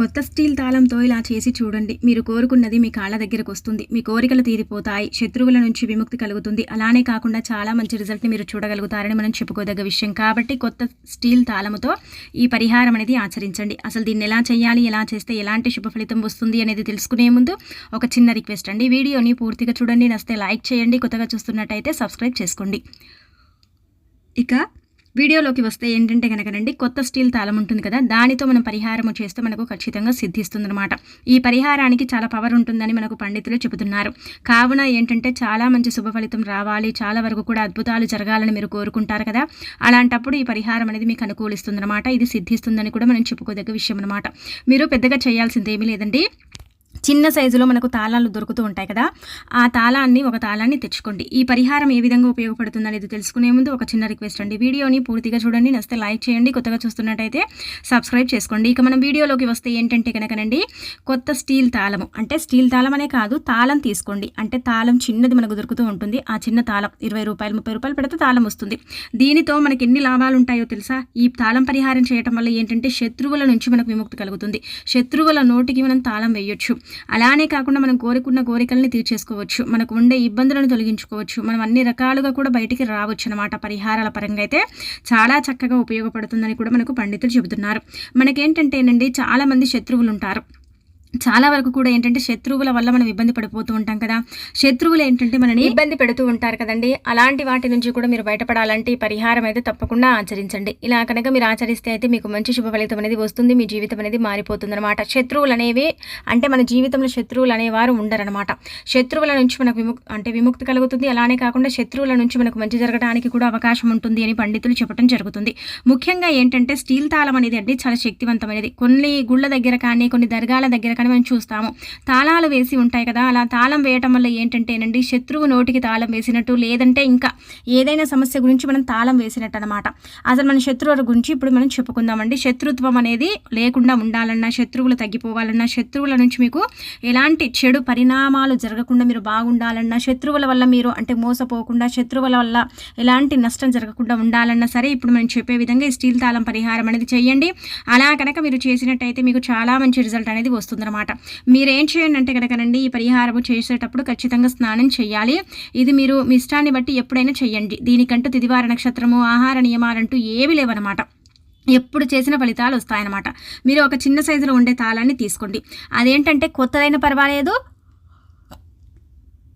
కొత్త స్టీల్ తాళంతో ఇలా చేసి చూడండి. మీరు కోరుకున్నది మీ కాళ్ళ దగ్గరకు వస్తుంది. మీ కోరికలు తీరిపోతాయి. శత్రువుల నుంచి విముక్తి కలుగుతుంది. అలానే కాకుండా చాలా మంచి రిజల్ట్ని మీరు చూడగలుగుతారని మనం చెప్పుకోదగ్గ విషయం. కాబట్టి కొత్త స్టీల్ తాళముతో ఈ పరిహారం అనేది ఆచరించండి. అసలు దీన్ని ఎలా చేయాలి? ఎలా చేస్తే ఎలాంటి శుభ ఫలితం వస్తుంది అనేది తెలుసుకునే ముందు ఒక చిన్న రిక్వెస్ట్ అండి. వీడియోని పూర్తిగా చూడండి. నస్తే లైక్ చేయండి. కొత్తగా చూస్తున్నట్టయితే సబ్స్క్రైబ్ చేసుకోండి. ఇక వీడియోలోకి వస్తే ఏంటంటే కనుకనండి కొత్త స్టీల్ తాళం ఉంటుంది కదా దానితో మనం పరిహారం చేస్తే మనకు ఖచ్చితంగా సిద్ధిస్తుందన్నమాట. ఈ పరిహారానికి చాలా పవర్ ఉంటుందని మనకు పండితులు చెబుతున్నారు. కావున ఏంటంటే చాలా మంచి శుభ ఫలితం రావాలి చాలా వరకు కూడా అద్భుతాలు జరగాలని మీరు కోరుకుంటారు కదా. అలాంటప్పుడు ఈ పరిహారం అనేది మీకు అనుకూలిస్తుందన్నమాట. ఇది సిద్ధిస్తుందని కూడా మనం చెప్పుకోదగ్గ విషయం అనమాట మీరు పెద్దగా చేయాల్సింది ఏమీ లేదండి. చిన్న సైజులో మనకు తాళాలు దొరుకుతూ ఉంటాయి కదా ఆ తాళాన్ని ఒక తాళాన్ని తెచ్చుకోండి. ఈ పరిహారం ఏ విధంగా ఉపయోగపడుతుంది అనేది తెలుసుకునే ముందు ఒక చిన్న రిక్వెస్ట్ అండి. వీడియోని పూర్తిగా చూడండి నస్తే లైక్ చేయండి కొత్తగా చూస్తున్నట్టయితే సబ్స్క్రైబ్ చేసుకోండి. ఇక మనం వీడియోలోకి వస్తే ఏంటంటే కనుకనండి కొత్త స్టీల్ తాళము అంటే స్టీల్ తాళం అనే కాదు తాళం తీసుకోండి. అంటే తాళం చిన్నది మనకు దొరుకుతూ ఉంటుంది. ఆ చిన్న తాళం ఇరవై రూపాయలు ముప్పై రూపాయలు పెడితే తాళం వస్తుంది. దీనితో మనకి ఎన్ని లాభాలు ఉంటాయో తెలుసా? ఈ తాళం పరిహారం చేయటం వల్ల ఏంటంటే శత్రువుల నుంచి మనకు విముక్తి కలుగుతుంది. శత్రువుల నోటికి మనం తాళం వేయొచ్చు. అలానే కాకుండా మనం కోరుకున్న కోరికల్ని తీర్చేసుకోవచ్చు. మనకు ఉండే ఇబ్బందులను తొలగించుకోవచ్చు. మనం అన్ని రకాలుగా కూడా బయటికి రావచ్చు అనమాట పరిహారాల పరంగా అయితే. చాలా చక్కగా ఉపయోగపడుతుందని కూడా మనకు పండితులు చెబుతున్నారు. మనకేంటంటేనండి చాలామంది శత్రువులు ఉంటారు చాలా వరకు కూడా ఏంటంటే శత్రువుల వల్ల మనం ఇబ్బంది పడిపోతూ ఉంటాం కదా. శత్రువులు ఏంటంటే మనని ఇబ్బంది పెడుతూ ఉంటారు కదండి. అలాంటి వాటి నుంచి కూడా మీరు బయటపడాలంటే పరిహారం అయితే తప్పకుండా ఆచరించండి. ఇలా కనుక మీరు ఆచరిస్తే అయితే మీకు మంచి శుభ ఫలితం అనేది వస్తుంది. మీ జీవితం అనేది మారిపోతుంది అనమాట శత్రువులు అనేవి అంటే మన జీవితంలో శత్రువులు అనేవారు ఉండరనమాట శత్రువుల నుంచి మనకు విముక్ అంటే విముక్తి కలుగుతుంది. అలానే కాకుండా శత్రువుల నుంచి మనకు మంచి జరగడానికి కూడా అవకాశం ఉంటుంది అని పండితులు చెప్పడం జరుగుతుంది. ముఖ్యంగా ఏంటంటే స్టీల్ తాళం అనేది అంటే చాలా శక్తివంతమైనది. కొన్ని గుళ్ళ దగ్గర కానీ కొన్ని దర్గాల దగ్గర అక్కడ మనం చూస్తాము. తాళాలు వేసి ఉంటాయి కదా అలా తాళం వేయటం వల్ల ఏంటంటేనండి శత్రువు నోటికి తాళం వేసినట్టు లేదంటే ఇంకా ఏదైనా సమస్య గురించి మనం తాళం వేసినట్టు అనమాట అసలు మన శత్రువుల గురించి ఇప్పుడు మనం చెప్పుకుందామండి. శత్రుత్వం అనేది లేకుండా ఉండాలన్నా శత్రువులు తగ్గిపోవాలన్నా శత్రువుల నుంచి మీకు ఎలాంటి చెడు పరిణామాలు జరగకుండా మీరు బాగుండాలన్నా శత్రువుల వల్ల మీరు అంటే మోసపోకుండా శత్రువుల వల్ల ఎలాంటి నష్టం జరగకుండా ఉండాలన్నా సరే ఇప్పుడు మనం చెప్పే విధంగా ఈ స్టీల్ తాళం పరిహారం అనేది చేయండి. అలా కనుక మీరు చేసినట్టయితే మీకు చాలా మంచి రిజల్ట్ అనేది వస్తుంది అనమాట మీరేం చేయండి అంటే కనుకనండి ఈ పరిహారము చేసేటప్పుడు ఖచ్చితంగా స్నానం చేయాలి. ఇది మీరు మీ ఇష్టాన్ని బట్టి ఎప్పుడైనా చేయండి. దీనికంటూ తిదివార నక్షత్రము ఆహార నియమాలంటూ ఏవి లేవన్నమాట. ఎప్పుడు చేసిన ఫలితాలు వస్తాయన్నమాట. మీరు ఒక చిన్న సైజులో ఉండే తాళాన్ని తీసుకోండి. అదేంటంటే కొత్తదైన పర్వాలేదు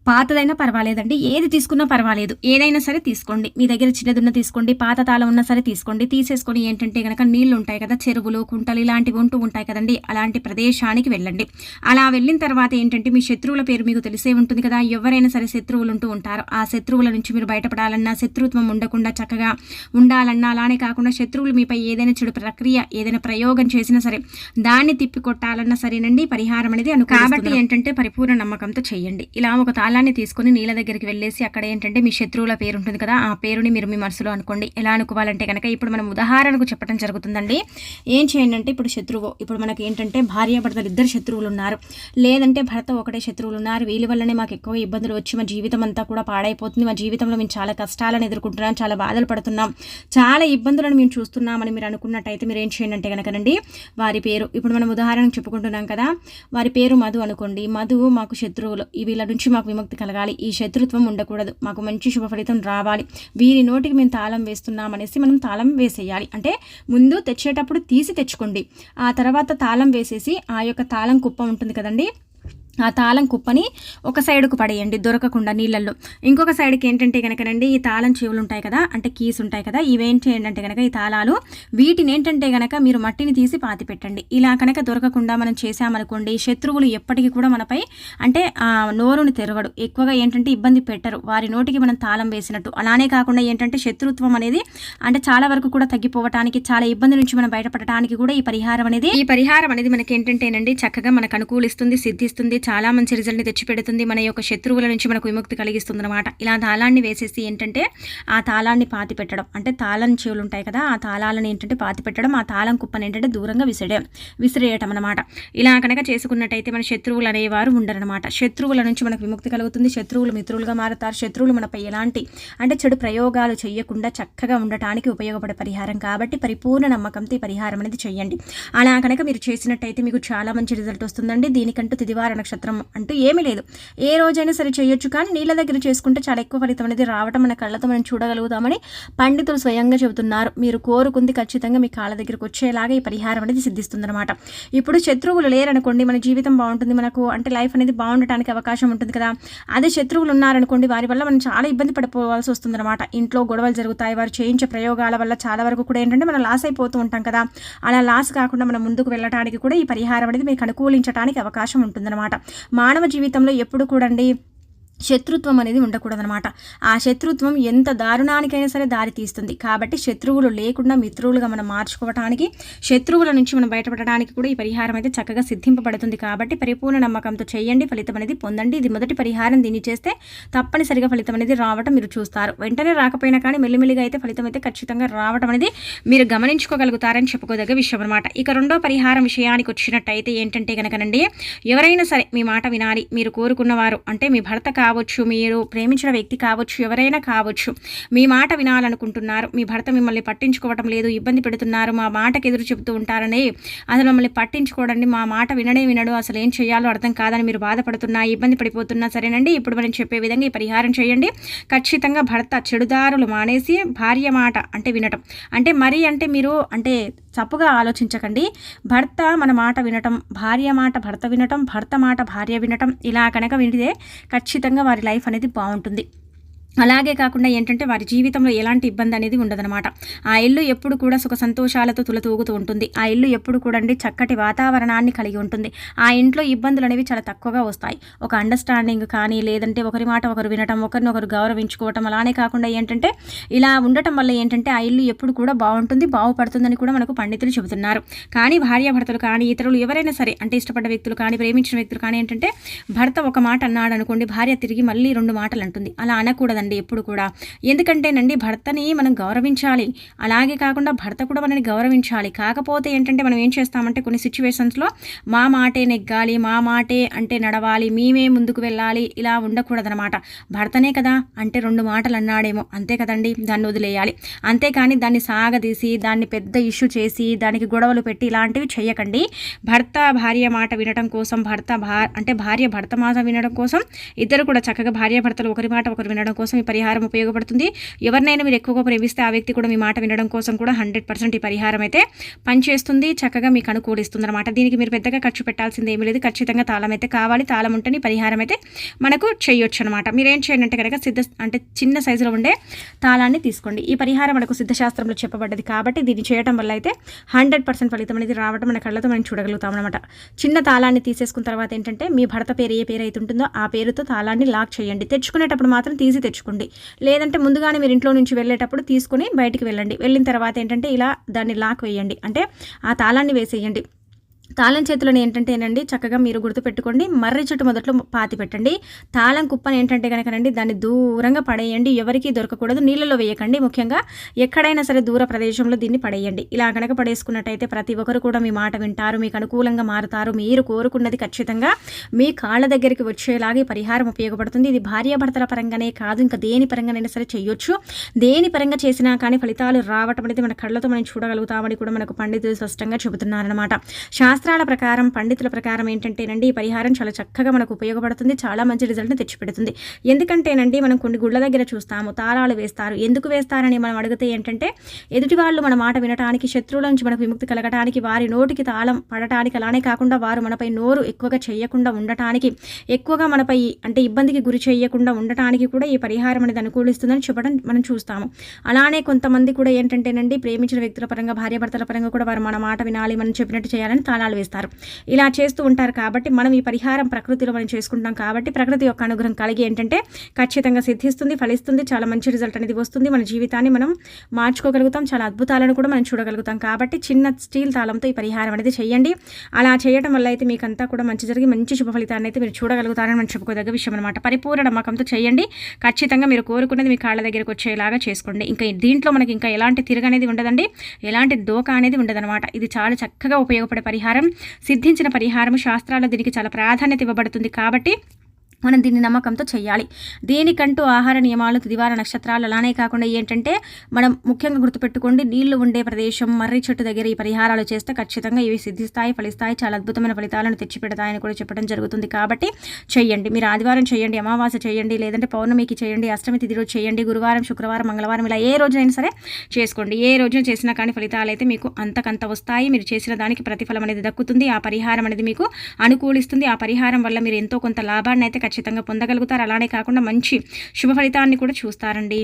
పాతదైనా పర్వాలేదండి. ఏది తీసుకున్నా పర్వాలేదు. ఏదైనా సరే తీసుకోండి. మీ దగ్గర చిన్నదున్న తీసుకోండి. పాత తాళం ఉన్నా సరే తీసుకోండి. తీసేసుకొని ఏంటంటే కనుక నీళ్ళు ఉంటాయి కదా చెరువులు కుంటలు ఇలాంటివి ఉంటూ ఉంటాయి కదండి. అలాంటి ప్రదేశానికి వెళ్ళండి. అలా వెళ్ళిన తర్వాత ఏంటంటే మీ శత్రువుల పేరు మీకు తెలిసే ఉంటుంది కదా. ఎవరైనా సరే శత్రువులు ఉంటూ ఉంటారు. ఆ శత్రువుల నుంచి మీరు బయటపడాలన్నా శత్రుత్వం ఉండకుండా చక్కగా ఉండాలన్నా అలానే కాకుండా శత్రువులు మీపై ఏదైనా చెడు ప్రక్రియ ఏదైనా ప్రయోగం చేసినా సరే దాన్ని తిప్పి కొట్టాలన్నా సరేనండి. పరిహారం అనేది అను కాబట్టి ఏంటంటే పరిపూర్ణ నమ్మకంతో చేయండి. ఇలా ఒక తాళాన్ని తీసుకొని నీళ్ళ దగ్గరికి వెళ్ళేసి అక్కడ ఏంటంటే మీ శత్రువుల పేరు ఉంటుంది కదా ఆ పేరుని మీరు మీ మనసులో అనుకోండి. ఎలా అనుకోవాలంటే కనుక ఇప్పుడు మనం ఉదాహరణకు చెప్పడం జరుగుతుందండి. ఏం చేయండి అంటే ఇప్పుడు శత్రువు ఇప్పుడు మనకి ఏంటంటే భార్య భర్తలు ఇద్దరు శత్రువులు ఉన్నారు. లేదంటే భర్త ఒకటే శత్రువులు ఉన్నారు. వీళ్ళ వల్లనే మాకు ఎక్కువ ఇబ్బందులు వచ్చి మా జీవితం అంతా కూడా పాడైపోతుంది. మా జీవితంలో మేము చాలా కష్టాలను ఎదుర్కొంటున్నాం చాలా బాధలు పడుతున్నాం. చాలా ఇబ్బందులను మేము చూస్తున్నామని మీరు అనుకున్నట్టయితే మీరు ఏం చేయండి అంటే కనుకనండి వారి పేరు ఇప్పుడు మనం ఉదాహరణకు చెప్పుకుంటున్నాం కదా వారి పేరు మధు అనుకోండి. మధు మాకు శత్రువులు. వీళ్ళ నుంచి మాకు విముక్తి కలగాలి. ఈ శత్రుత్వం ఉండకూడదు. మాకు మంచి శుభ ఫలితం రావాలి. వీరి నోటికి మేము తాళం వేస్తున్నామనేసి మనం తాళం వేసేయాలి. అంటే ముందు తెచ్చేటప్పుడు తీసి తెచ్చుకోండి. ఆ తర్వాత తాళం వేసేసి ఆ యొక్క తాళం కుప్ప ఉంటుంది కదండి? ఆ తాళం కుప్పని ఒక సైడ్కు పడేయండి దొరకకుండా నీళ్ళల్లో. ఇంకొక సైడ్కి ఏంటంటే కనుకనండి ఈ తాళం చెవులు ఉంటాయి కదా అంటే కీస్ ఉంటాయి కదా ఇవేం చేయండి అంటే కనుక ఈ తాళాలు వీటిని ఏంటంటే కనుక మీరు మట్టిని తీసి పాతి పెట్టండి. ఇలా కనుక దొరకకుండా మనం చేసామనుకోండి శత్రువులు ఎప్పటికీ కూడా మనపై అంటే ఆ నోరుని తెరవడు ఎక్కువగా ఏంటంటే ఇబ్బంది పెట్టరు. వారి నోటికి మనం తాళం వేసినట్టు. అలానే కాకుండా ఏంటంటే శత్రుత్వం అనేది అంటే చాలా వరకు కూడా తగ్గిపోవటానికి చాలా ఇబ్బంది నుంచి మనం బయటపడటానికి కూడా ఈ పరిహారం అనేది ఈ పరిహారం అనేది మనకి ఏంటంటేనండి చక్కగా మనకు అనుకూలిస్తుంది సిద్ధిస్తుంది చాలా మంచి రిజల్ట్ని తెచ్చిపెడుతుంది. మన యొక్క శత్రువుల నుంచి మనకు విముక్తి కలిగిస్తుంది అనమాట ఇలా తాళాన్ని వేసేసి ఏంటంటే ఆ తాళాన్ని పాతి పెట్టడం. అంటే తాళం చెవులు ఉంటాయి కదా ఆ తాళాలను ఏంటంటే పాతి పెట్టడం ఆ తాళం కుప్పని ఏంటంటే దూరంగా విసిడే విసిరేయటం అనమాట ఇలా కనుక చేసుకున్నట్టయితే మన శత్రువులు అనేవారు ఉండరనమాట శత్రువుల నుంచి మనకు విముక్తి కలుగుతుంది. శత్రువులు మిత్రులుగా మారుతారు. శత్రువులు మనపై ఎలాంటి అంటే చెడు ప్రయోగాలు చేయకుండా చక్కగా ఉండటానికి ఉపయోగపడే పరిహారం కాబట్టి పరిపూర్ణ నమ్మకంతో ఈ పరిహారం అనేది చేయండి అలా కనుక మీరు చేసినట్టయితే మీకు చాలా మంచి రిజల్ట్ వస్తుందండి. దీనికంటూ తిదివార నక్షత్రం అంటూ ఏమీ లేదు. ఏ రోజైనా సరే చేయొచ్చు కానీ నీళ్ళ దగ్గర చేసుకుంటే చాలా ఎక్కువ ఫలితం అనేది రావటం మన కళ్ళతో మనం చూడగలుగుతామని పండితులు స్వయంగా చెబుతున్నారు. మీరు కోరుకుంది ఖచ్చితంగా మీ కాళ్ళ దగ్గరకు వచ్చేలాగా ఈ పరిహారం అనేది సిద్ధిస్తుందన్నమాట. ఇప్పుడు శత్రువులు లేరనుకోండి మన జీవితం బాగుంటుంది మనకు అంటే లైఫ్ అనేది బాగుండటానికి అవకాశం ఉంటుంది కదా. అదే శత్రువులు ఉన్నారనుకోండి వారి వల్ల మనం చాలా ఇబ్బంది పడిపోవాల్సి వస్తుందన్నమాట. ఇంట్లో గొడవలు జరుగుతాయి వారు చేయించే ప్రయోగాల వల్ల చాలా వరకు కూడా ఏంటంటే మనం లాస్ అయిపోతూ ఉంటాం కదా. అలా లాస్ కాకుండా మనం ముందుకు వెళ్ళడానికి కూడా ఈ పరిహారం అనేది మీకు అనుకూలించడానికి అవకాశం ఉంటుందన్నమాట. మానవ జీవితంలో ఎప్పుడు కూడండి శత్రుత్వం అనేది ఉండకూడదనమాట ఆ శత్రుత్వం ఎంత దారుణానికైనా సరే దారి తీస్తుంది. కాబట్టి శత్రువులు లేకుండా మిత్రులుగా మనం మార్చుకోవడానికి శత్రువుల నుంచి మనం బయటపడడానికి కూడా ఈ పరిహారం అయితే చక్కగా సిద్ధింపబడుతుంది. కాబట్టి పరిపూర్ణ నమ్మకంతో చేయండి ఫలితం అనేది పొందండి. ఇది మొదటి పరిహారం. దీన్ని చేస్తే తప్పనిసరిగా ఫలితం అనేది రావటం మీరు చూస్తారు. వెంటనే రాకపోయినా కానీ మెల్లిమెల్లిగా అయితే ఫలితం అయితే ఖచ్చితంగా రావటం అనేది మీరు గమనించుకోగలుగుతారని చెప్పుకోదగ్గ విషయం అనమాట ఇక రెండో పరిహారం విషయానికి వచ్చినట్టయితే ఏంటంటే కనుకనండి ఎవరైనా సరే మీ మాట వినాలి మీరు కోరుకున్నవారు అంటే మీ భర్త కావచ్చు మీరు ప్రేమించిన వ్యక్తి కావచ్చు ఎవరైనా కావచ్చు మీ మాట వినాలనుకుంటున్నారు మీ భర్త మిమ్మల్ని పట్టించుకోవటం లేదు ఇబ్బంది పెడుతున్నారు మా మాటకు ఎదురు చెబుతూ ఉంటారని అసలు మమ్మల్ని పట్టించుకోవడండి మా మాట వినడే వినడు అసలు ఏం చేయాలో అర్థం కాదని మీరు బాధపడుతున్నా ఇబ్బంది పడిపోతున్నా సరేనండి. ఇప్పుడు మనం చెప్పే విధంగా ఈ పరిహారం చేయండి. ఖచ్చితంగా భర్త చెడుదారులు మానేసి భార్య మాట అంటే వినటం. అంటే మరీ అంటే మీరు అంటే తప్పుగా ఆలోచించకండి. భర్త మన మాట వినటం భార్య మాట భర్త వినటం భర్త మాట భార్య వినటం ఇలా కనుక వింటే ఖచ్చితంగా వారి లైఫ్ అనేది బాగుంటుంది. అలాగే కాకుండా ఏంటంటే వారి జీవితంలో ఎలాంటి ఇబ్బంది అనేది ఉండదనమాట ఆ ఇల్లు ఎప్పుడు కూడా సుఖ సంతోషాలతో తులతూగుతూ ఉంటుంది. ఆ ఇల్లు ఎప్పుడు కూడా అండి చక్కటి వాతావరణాన్ని కలిగి ఉంటుంది. ఆ ఇంట్లో ఇబ్బందులు అనేవి చాలా తక్కువగా వస్తాయి. ఒక అండర్స్టాండింగ్ కానీ లేదంటే ఒకరి మాట ఒకరు వినటం ఒకరిని ఒకరు గౌరవించుకోవటం అలానే కాకుండా ఏంటంటే ఇలా ఉండటం వల్ల ఏంటంటే ఆ ఇల్లు ఎప్పుడు కూడా బాగుంటుంది బాగుపడుతుందని కూడా మనకు పండితులు చెబుతున్నారు. కానీ భార్యాభర్తలు కానీ ఇతరులు ఎవరైనా సరే అంటే ఇష్టపడ్డ వ్యక్తులు కానీ ప్రేమించిన వ్యక్తులు కానీ ఏంటంటే భర్త ఒక మాట అన్నాడు అనుకోండి భార్య తిరిగి మళ్ళీ రెండు మాటలు అంటుంది. అలా అనకూడదు ఉండదండి ఎప్పుడు కూడా. ఎందుకంటేనండి భర్తని మనం గౌరవించాలి. అలాగే కాకుండా భర్త కూడా మనని గౌరవించాలి. కాకపోతే ఏంటంటే మనం ఏం చేస్తామంటే కొన్ని సిచ్యువేషన్స్లో మా మాటే నెగ్గాలి మా మాటే అంటే నడవాలి మేమే ముందుకు వెళ్ళాలి ఇలా ఉండకూడదనమాట భర్తనే కదా అంటే రెండు మాటలు అన్నాడేమో అంతే కదండి దాన్ని వదిలేయాలి. అంతేకాని దాన్ని సాగదీసి దాన్ని పెద్ద ఇష్యూ చేసి దానికి గొడవలు పెట్టి ఇలాంటివి చేయకండి భర్త భార్య మాట వినడం కోసం భర్త భా అంటే భార్య భర్త మాట వినడం కోసం ఇద్దరు కూడా చక్కగా భార్య భర్తలు ఒకరి మాట ఒకరు వినడం కోసం ఈ పరిహారం ఉపయోగపడుతుంది. ఎవరినైనా మీరు ఎక్కువగా ప్రేమిస్తే ఆ వ్యక్తి కూడా మీ మాట వినడం కోసం కూడా హండ్రెడ్ పర్సెంట్ ఈ పరిహారం అయితే పనిచేస్తుంది. చక్కగా మీకు అనుకూలిస్తుంది అనమాట దీనికి మీరు పెద్దగా ఖర్చు పెట్టాల్సింది ఏమీ లేదు. ఖచ్చితంగా తాళం అయితే కావాలి. తాళం ఉంటేనే పరిహారం అయితే మనకు చేయొచ్చు అనమాట మీరు ఏం చేయండి అంటే కనుక సిద్ధ అంటే చిన్న సైజులో ఉండే తాళాన్ని తీసుకోండి. ఈ పరిహారం మనకు సిద్ధశాస్త్రంలో చెప్పబడ్డది కాబట్టి దీన్ని చేయడం వల్ల అయితే హండ్రెడ్ పర్సెంట్ ఫలితం అనేది రావడం మన కళ్ళతో మనం చూడగలుగుతాం అనమాట చిన్న తాళాన్ని తీసేసుకున్న తర్వాత ఏంటంటే మీ భర్త పేరు ఏ పేరు అయితే ఉంటుందో ఆ పేరుతో తాళాన్ని లాక్ చేయండి. తెచ్చుకునేటప్పుడు మాత్రం తీసి తెచ్చుకోండి. లేదంటే ముందుగానే మీరు ఇంట్లో నుంచి వెళ్ళేటప్పుడు తీసుకొని బయటికి వెళ్ళండి. వెళ్ళిన తర్వాత ఏంటంటే ఇలా దాన్ని లాక్ వేయండి. అంటే ఆ తాళాన్ని వేసేయండి. తాళం చేతులను ఏంటంటేనండి చక్కగా మీరు గుర్తుపెట్టుకోండి. మర్రి చెట్టు మొదట్లో పాతి పెట్టండి. తాళం కుప్పని ఏంటంటే కనుకనండి దాన్ని దూరంగా పడేయండి. ఎవరికీ దొరకకూడదు. నీళ్ళలో వేయకండి ముఖ్యంగా. ఎక్కడైనా సరే దూర ప్రదేశంలో దీన్ని పడేయండి. ఇలా కనుక పడేసుకున్నట్టయితే ప్రతి ఒక్కరు కూడా మీ మాట వింటారు మీకు అనుకూలంగా మారుతారు. మీరు కోరుకున్నది ఖచ్చితంగా మీ కాళ్ళ దగ్గరికి వచ్చేలాగే పరిహారం ఉపయోగపడుతుంది. ఇది భార్యాభర్తల పరంగానే కాదు ఇంకా దేని పరంగానైనా సరే చేయొచ్చు. దేని పరంగా చేసినా కానీ ఫలితాలు రావటం అనేది మన కళ్ళతో మనం చూడగలుగుతామని కూడా మనకు పండితులు స్పష్టంగా చెబుతున్నారనమాట శాస్త్రాల ప్రకారం పండితుల ప్రకారం ఏంటంటేనండి ఈ పరిహారం చాలా చక్కగా మనకు ఉపయోగపడుతుంది చాలా మంచి రిజల్ట్ని తెచ్చిపెడుతుంది. ఎందుకంటేనండి మనం కొన్ని గుళ్ళ దగ్గర చూస్తాము తాళాలు వేస్తారు. ఎందుకు వేస్తారని మనం అడిగితే ఏంటంటే ఎదుటి వాళ్ళు మన మాట వినటానికి శత్రువుల నుంచి మనకు విముక్తి కలగటానికి వారి నోటికి తాళం పడటానికి అలానే కాకుండా వారు మనపై నోరు ఎక్కువగా చేయకుండా ఉండటానికి ఎక్కువగా మనపై అంటే ఇబ్బందికి గురి చేయకుండా ఉండటానికి కూడా ఈ పరిహారం అనేది అనుకూలిస్తుందని చెప్పడం మనం చూస్తాము. అలానే కొంతమంది కూడా ఏంటంటేనండి ప్రేమించిన వ్యక్తుల పరంగా భార్యాభర్తల పరంగా కూడా వారు మన మాట వినాలి మనం చెప్పినట్టు చేయాలని తాళం దానాలు వేస్తారు. ఇలా చేస్తూ ఉంటారు కాబట్టి మనం ఈ పరిహారం ప్రకృతిలో మనం చేసుకుంటాం కాబట్టి ప్రకృతి యొక్క అనుగ్రహం కలిగి ఏంటంటే ఖచ్చితంగా సిద్ధిస్తుంది ఫలిస్తుంది చాలా మంచి రిజల్ట్ అనేది వస్తుంది. మన జీవితాన్ని మనం మార్చుకోగలుగుతాం చాలా అద్భుతాలను కూడా మనం చూడగలుగుతాం కాబట్టి చిన్న స్టీల్ తాళంతో ఈ పరిహారం అనేది చేయండి. అలా చేయడం వల్ల అయితే మీకు అంతా కూడా మంచి జరిగి మంచి శుభ ఫలితాన్ని అయితే మీరు చూడగలుగుతారని మనం చెప్పుకోదగ్గ విషయం అనమాట పరిపూర్ణ నమ్మకంతో చేయండి. ఖచ్చితంగా మీరు కోరుకున్నది మీ కాళ్ళ దగ్గరకు వచ్చేలాగా చేసుకోండి. ఇంకా దీంట్లో మనకి ఇంకా ఎలాంటి తిరగ అనేది ఉండదండి. ఎలాంటి దోక అనేది ఉండదన్నమాట. ఇది చాలా చక్కగా ఉపయోగపడే పరిహారం. సిద్ధించిన పరిహారం శాస్త్రాల్లో దీనికి చాలా ప్రాధాన్యత ఇవ్వబడుతుంది కాబట్టి మనం దీన్ని నమ్మకంతో చేయాలి దీనికంటూ ఆహార నియమాలు దివార నక్షత్రాలు అలానే కాకుండా ఏంటంటే మనం ముఖ్యంగా గుర్తుపెట్టుకోండి నీళ్ళు ఉండే ప్రదేశం మర్రి చెట్టు దగ్గర ఈ పరిహారాలు చేస్తే ఖచ్చితంగా ఇవి సిద్ధిస్తాయి ఫలిస్తాయి చాలా అద్భుతమైన ఫలితాలను తెచ్చిపెడతాయని కూడా చెప్పడం జరుగుతుంది. కాబట్టి చేయండి మీరు ఆదివారం చేయండి అమావాస్య చేయండి లేదంటే పౌర్ణమికి చేయండి అష్టమి తిథి రోజు చేయండి గురువారం శుక్రవారం మంగళవారం ఇలా ఏ రోజునైనా సరే చేసుకోండి. ఏ రోజున చేసినా కానీ ఫలితాలు అయితే మీకు అంతకంత వస్తాయి. మీరు చేసిన దానికి ప్రతిఫలం అనేది దక్కుతుంది. ఆ పరిహారం అనేది మీకు అనుకూలిస్తుంది. ఆ పరిహారం వల్ల మీరు ఎంతో కొంత లాభాన్ని అయితే ఖచ్చితంగా పొందగలుగుతారు. అలానే కాకుండా మంచి శుభ ఫలితాన్ని కూడా చూస్తారండి.